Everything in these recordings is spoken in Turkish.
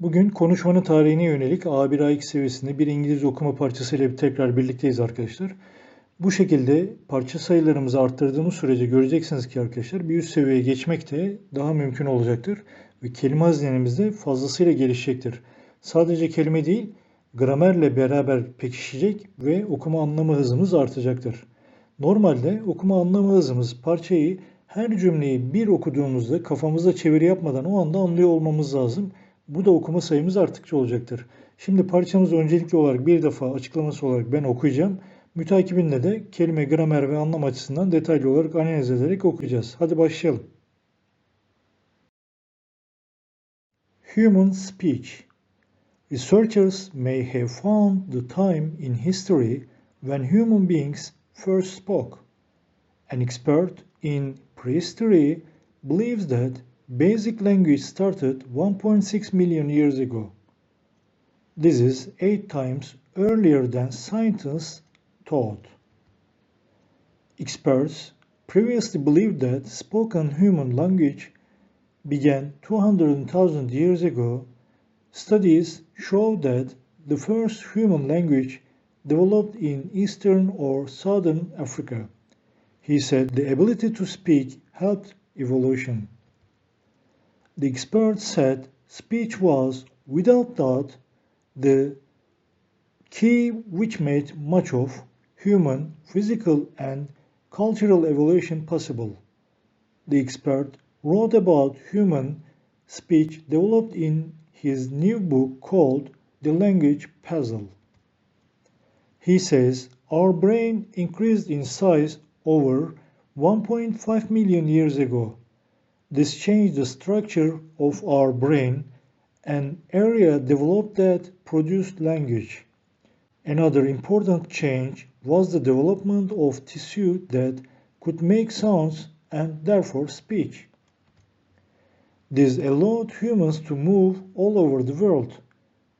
Bugün konuşmanın tarihine yönelik A1 A2 seviyesinde bir İngiliz okuma parçasıyla bir tekrar birlikteyiz arkadaşlar. Bu şekilde parça sayılarımızı arttırdığımız sürece göreceksiniz ki arkadaşlar bir üst seviyeye geçmek de daha mümkün olacaktır. Ve kelime hazinemiz de fazlasıyla gelişecektir. Sadece kelime değil, gramerle beraber pekişecek ve okuma anlama hızımız artacaktır. Normalde okuma anlama hızımız parçayı her cümleyi bir okuduğumuzda kafamızda çeviri yapmadan o anda anlıyor olmamız lazım. Bu da okuma sayımız arttıkça olacaktır. Şimdi parçamızı öncelikli olarak bir defa açıklaması olarak ben okuyacağım. Mütakibinde de kelime, gramer ve anlam açısından detaylı olarak analiz ederek okuyacağız. Hadi başlayalım. Human speech. Researchers may have found the time in history when human beings first spoke. An expert in prehistory believes that Basic language started 1.6 million years ago. This is eight times earlier than scientists thought. Experts previously believed that spoken human language began 200,000 years ago. Studies show that the first human language developed in eastern or southern Africa. He said the ability to speak helped evolution. The expert said speech was, without doubt, the key which made much of human, physical, and cultural evolution possible. The expert wrote about human speech developed in his new book called The Language Puzzle. He says our brain increased in size over 1.5 million years ago this changed the structure of our brain, an area developed that produced language. Another important change was the development of tissue that could make sounds and therefore speech. This allowed humans to move all over the world.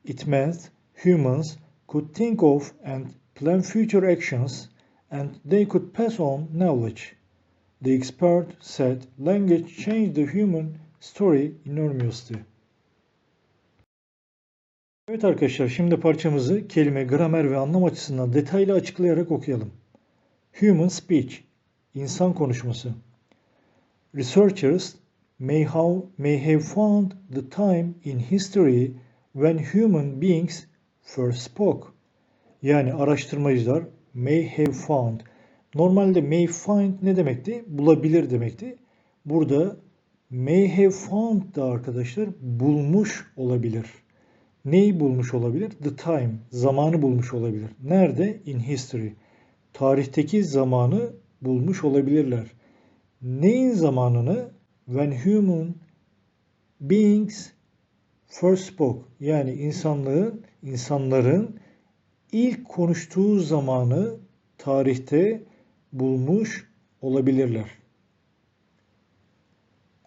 It meant humans could think of and plan future actions and they could pass on knowledge. The expert said language changed the human story enormously. Evet arkadaşlar şimdi parçamızı kelime, gramer ve anlam açısından detaylı açıklayarak okuyalım. Human speech, insan konuşması. Researchers may have, may have found the time in history when human beings first spoke. Yani araştırmacılar may have found Normalde may find ne demekti? Bulabilir demekti. Burada may have found da arkadaşlar bulmuş olabilir. Neyi bulmuş olabilir? The time, zamanı bulmuş olabilir. Nerede? In history. Tarihteki zamanı bulmuş olabilirler. Neyin zamanını? When human beings first spoke. Yani insanlığın, insanların ilk konuştuğu zamanı tarihte bulmuş olabilirler.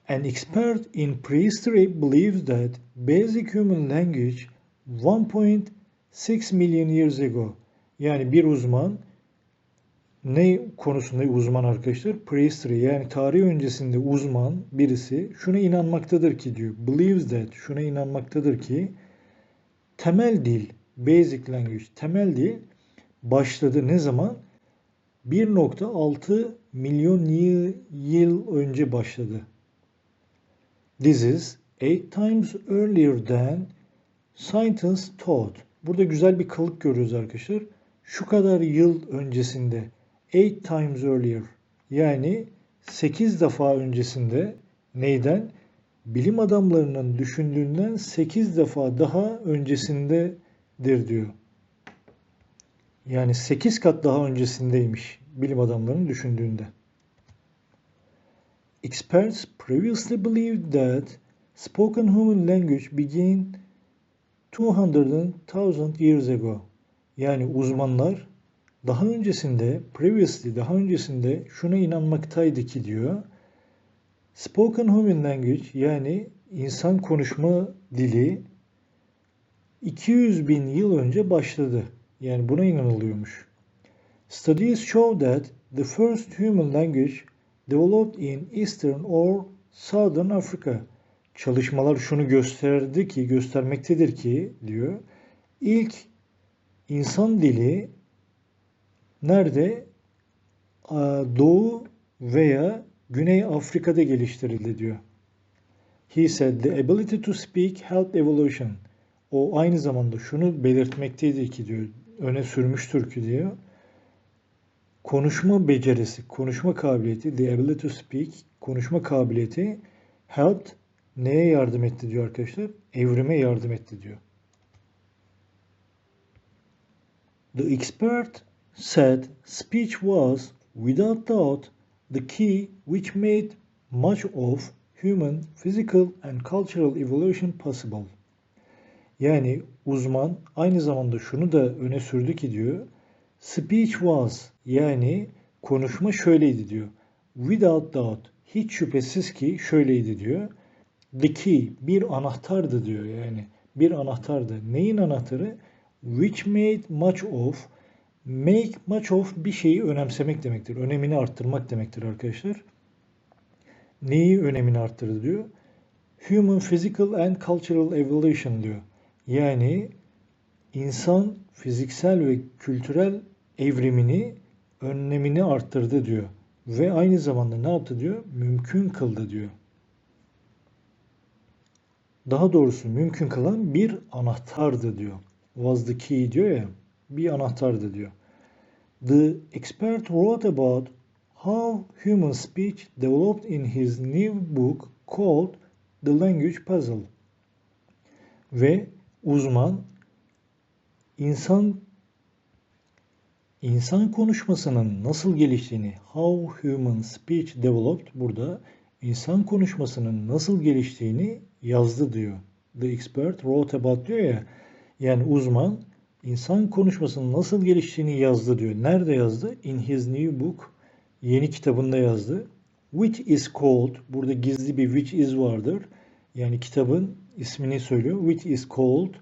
An expert in prehistory believes that basic human language 1.6 million years ago yani bir uzman ne konusunda uzman arkadaşlar? Prehistory yani tarih öncesinde uzman birisi şuna inanmaktadır ki diyor. Believes that şuna inanmaktadır ki temel dil, basic language, temel dil başladı ne zaman? 1.6 milyon yıl önce başladı. This is eight times earlier than scientists thought. Burada güzel bir kalıp görüyoruz arkadaşlar. Şu kadar yıl öncesinde eight times earlier yani 8 defa öncesinde neyden? Bilim adamlarının düşündüğünden 8 defa daha öncesindedir diyor. Yani 8 kat daha öncesindeymiş bilim adamlarının düşündüğünde. Experts previously believed that spoken human language began 200,000 years ago. Yani uzmanlar daha öncesinde, previously daha öncesinde şuna inanmaktaydı ki diyor. Spoken human language yani insan konuşma dili 200 bin yıl önce başladı. Yani buna inanılıyormuş. Studies show that the first human language developed in Eastern or Southern Africa. çalışmalar şunu gösterdi ki, göstermektedir ki diyor. İlk insan dili nerede? Doğu veya Güney Afrika'da geliştirildi diyor. He said the ability to speak helped evolution. O aynı zamanda şunu belirtmekteydi ki diyor, öne sürmüştür ki diyor. Konuşma becerisi, konuşma kabiliyeti, the ability to speak, konuşma kabiliyeti helped neye yardım etti diyor arkadaşlar? Evrime yardım etti diyor. The expert said speech was without doubt the key which made much of human physical and cultural evolution possible. Yani uzman aynı zamanda şunu da öne sürdü ki diyor. Speech was yani konuşma şöyleydi diyor. Without doubt hiç şüphesiz ki şöyleydi diyor. The key bir anahtardı diyor yani. Bir anahtardı. Neyin anahtarı? Which made much of make much of bir şeyi önemsemek demektir. Önemini arttırmak demektir arkadaşlar. Neyi önemini arttırdı diyor. Human physical and cultural evolution diyor. Yani insan fiziksel ve kültürel evrimini önlemini arttırdı diyor. Ve aynı zamanda ne yaptı diyor? Mümkün kıldı diyor. Daha doğrusu mümkün kılan bir anahtardı diyor. Was the key diyor ya. Bir anahtardı diyor. The expert wrote about how human speech developed in his new book called The Language Puzzle. Ve uzman insan insan konuşmasının nasıl geliştiğini, how human speech developed burada insan konuşmasının nasıl geliştiğini yazdı diyor. The expert wrote about diyor ya. Yani uzman insan konuşmasının nasıl geliştiğini yazdı diyor. Nerede yazdı? In his new book. Yeni kitabında yazdı. Which is called. Burada gizli bir which is vardır. Yani kitabın ismini söylüyor. Which is called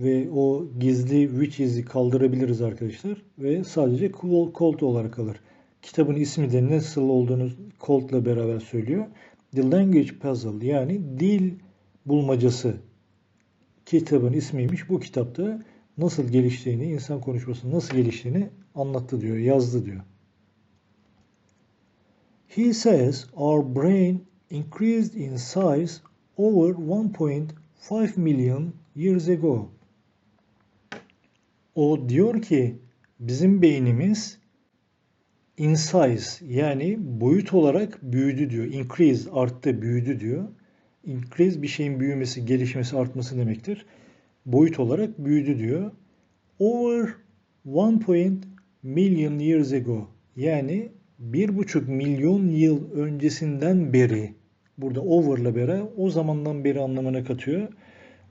ve o gizli which is'i kaldırabiliriz arkadaşlar ve sadece cold olarak kalır. Kitabın ismi de nasıl olduğunu cold'la beraber söylüyor. The Language Puzzle yani dil bulmacası kitabın ismiymiş. Bu kitapta nasıl geliştiğini, insan konuşmasının nasıl geliştiğini anlattı diyor, yazdı diyor. He says our brain increased in size over 1.5 million years ago. O diyor ki bizim beynimiz in size yani boyut olarak büyüdü diyor. Increase arttı, büyüdü diyor. Increase bir şeyin büyümesi, gelişmesi, artması demektir. Boyut olarak büyüdü diyor. Over 1. million years ago yani bir buçuk milyon yıl öncesinden beri burada over'la beraber o zamandan beri anlamına katıyor.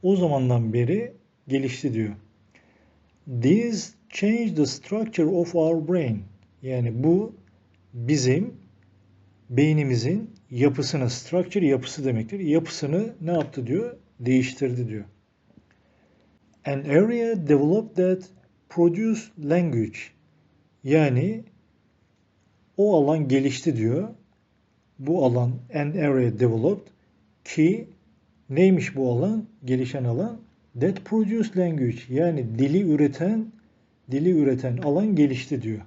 O zamandan beri gelişti diyor. These change the structure of our brain. Yani bu bizim beynimizin yapısını, structure yapısı demektir. Yapısını ne yaptı diyor? Değiştirdi diyor. An area developed that produce language. Yani o alan gelişti diyor. Bu alan an area developed ki neymiş bu alan? Gelişen alan that produce language yani dili üreten dili üreten alan gelişti diyor.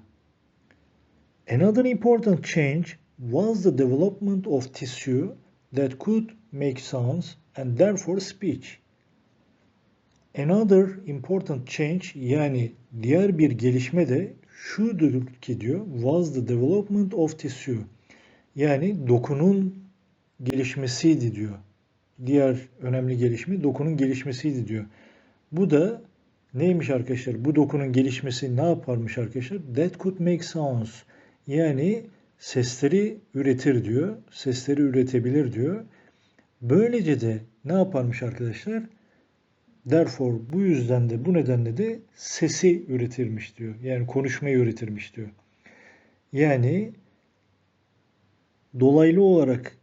Another important change was the development of tissue that could make sounds and therefore speech. Another important change yani diğer bir gelişme de şudur ki diyor was the development of tissue. Yani dokunun gelişmesiydi diyor. Diğer önemli gelişme dokunun gelişmesiydi diyor. Bu da neymiş arkadaşlar? Bu dokunun gelişmesi ne yaparmış arkadaşlar? That could make sounds. Yani sesleri üretir diyor. Sesleri üretebilir diyor. Böylece de ne yaparmış arkadaşlar? Therefore bu yüzden de bu nedenle de sesi üretirmiş diyor. Yani konuşmayı üretirmiş diyor. Yani dolaylı olarak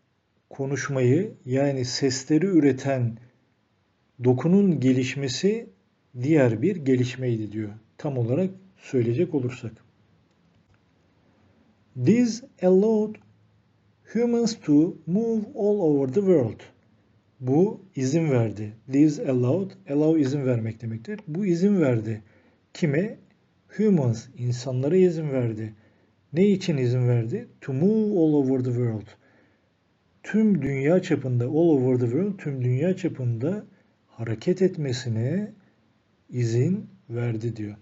konuşmayı yani sesleri üreten dokunun gelişmesi diğer bir gelişmeydi diyor. Tam olarak söyleyecek olursak. This allowed humans to move all over the world. Bu izin verdi. This allowed, allow izin vermek demektir. Bu izin verdi. Kime? Humans, insanlara izin verdi. Ne için izin verdi? To move all over the world. Tüm dünya çapında, all over the world, tüm dünya çapında hareket etmesine izin verdi diyor.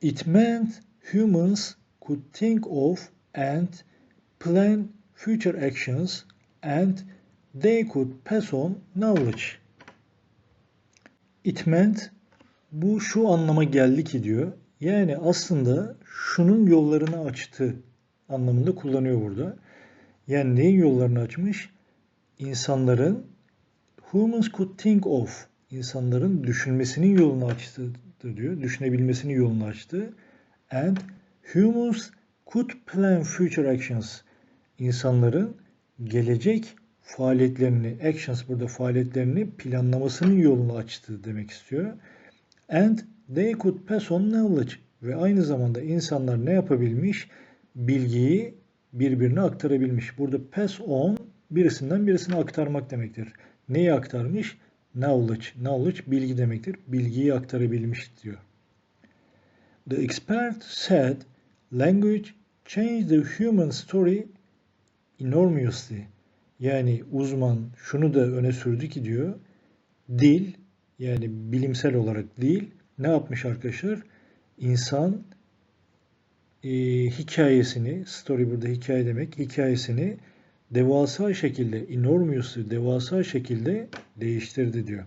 It meant humans could think of and plan future actions and they could pass on knowledge. It meant bu şu anlama geldi ki diyor. Yani aslında şunun yollarını açtı anlamında kullanıyor burada. Yani neyin yollarını açmış? İnsanların humans could think of insanların düşünmesinin yolunu açtı diyor. Düşünebilmesinin yolunu açtı. And humans could plan future actions. İnsanların gelecek faaliyetlerini, actions burada faaliyetlerini planlamasının yolunu açtı demek istiyor. And they could pass on knowledge. Ve aynı zamanda insanlar ne yapabilmiş? Bilgiyi birbirine aktarabilmiş. Burada pass on birisinden birisine aktarmak demektir. Neyi aktarmış? Knowledge. Knowledge bilgi demektir. Bilgiyi aktarabilmiş diyor. The expert said language changed the human story enormously. Yani uzman şunu da öne sürdü ki diyor dil yani bilimsel olarak değil ne yapmış arkadaşlar? İnsan e, hikayesini, story burada hikaye demek, hikayesini devasa şekilde, enormously devasa şekilde değiştirdi diyor.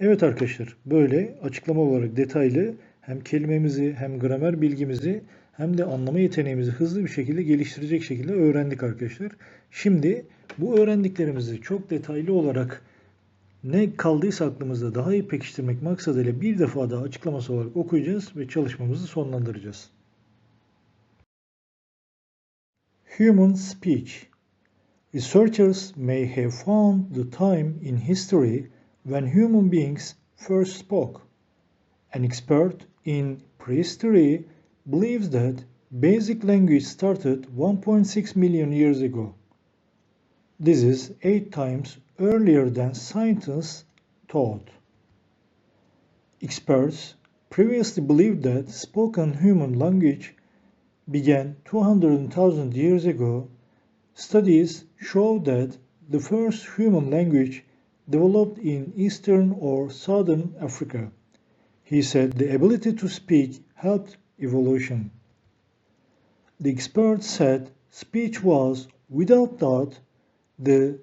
Evet arkadaşlar böyle açıklama olarak detaylı hem kelimemizi hem gramer bilgimizi hem de anlama yeteneğimizi hızlı bir şekilde geliştirecek şekilde öğrendik arkadaşlar. Şimdi bu öğrendiklerimizi çok detaylı olarak ne kaldıysa aklımızda daha iyi pekiştirmek maksadıyla bir defa daha açıklaması olarak okuyacağız ve çalışmamızı sonlandıracağız. Human speech Researchers may have found the time in history when human beings first spoke. An expert in prehistory believes that basic language started 1.6 million years ago. This is eight times earlier than scientists thought. Experts previously believed that spoken human language began 200,000 years ago. Studies show that the first human language developed in eastern or southern Africa. He said the ability to speak helped evolution. The experts said speech was, without doubt, the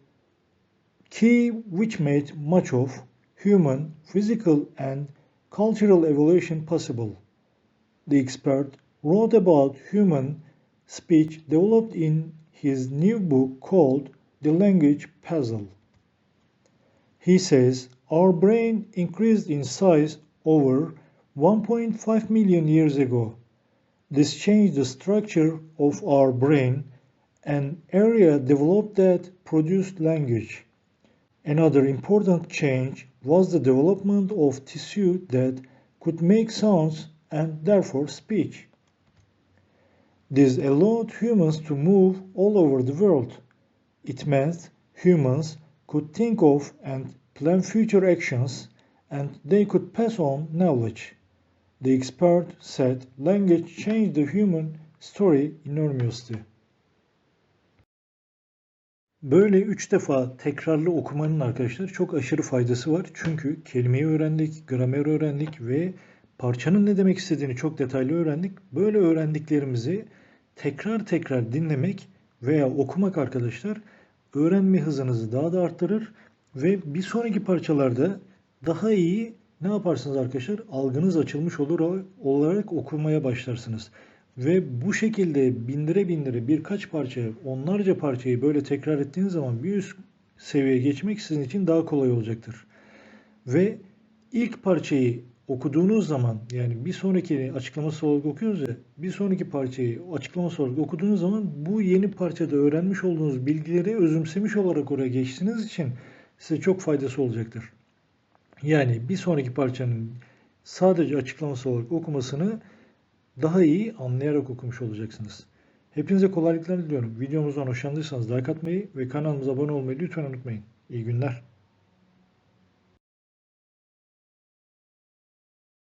key which made much of human physical and cultural evolution possible. The expert wrote about human speech developed in his new book called The Language Puzzle. He says our brain increased in size over 1.5 million years ago. This changed the structure of our brain, an area developed that produced language. Another important change was the development of tissue that could make sounds and therefore speech. This allowed humans to move all over the world. It meant humans could think of and plan future actions and they could pass on knowledge. The expert said language changed the human story enormously. Böyle üç defa tekrarlı okumanın arkadaşlar çok aşırı faydası var. Çünkü kelimeyi öğrendik, gramer öğrendik ve parçanın ne demek istediğini çok detaylı öğrendik. Böyle öğrendiklerimizi tekrar tekrar dinlemek veya okumak arkadaşlar öğrenme hızınızı daha da arttırır ve bir sonraki parçalarda daha iyi ne yaparsınız arkadaşlar? Algınız açılmış olur olarak okumaya başlarsınız. Ve bu şekilde bindire bindire birkaç parça, onlarca parçayı böyle tekrar ettiğiniz zaman bir üst seviyeye geçmek sizin için daha kolay olacaktır. Ve ilk parçayı okuduğunuz zaman yani bir sonraki açıklaması olarak okuyoruz ya bir sonraki parçayı açıklaması olarak okuduğunuz zaman bu yeni parçada öğrenmiş olduğunuz bilgileri özümsemiş olarak oraya geçtiğiniz için size çok faydası olacaktır. Yani bir sonraki parçanın sadece açıklaması olarak okumasını daha iyi anlayarak okumuş olacaksınız. Hepinize kolaylıklar diliyorum. Videomuzdan hoşlandıysanız like atmayı ve kanalımıza abone olmayı lütfen unutmayın. İyi günler.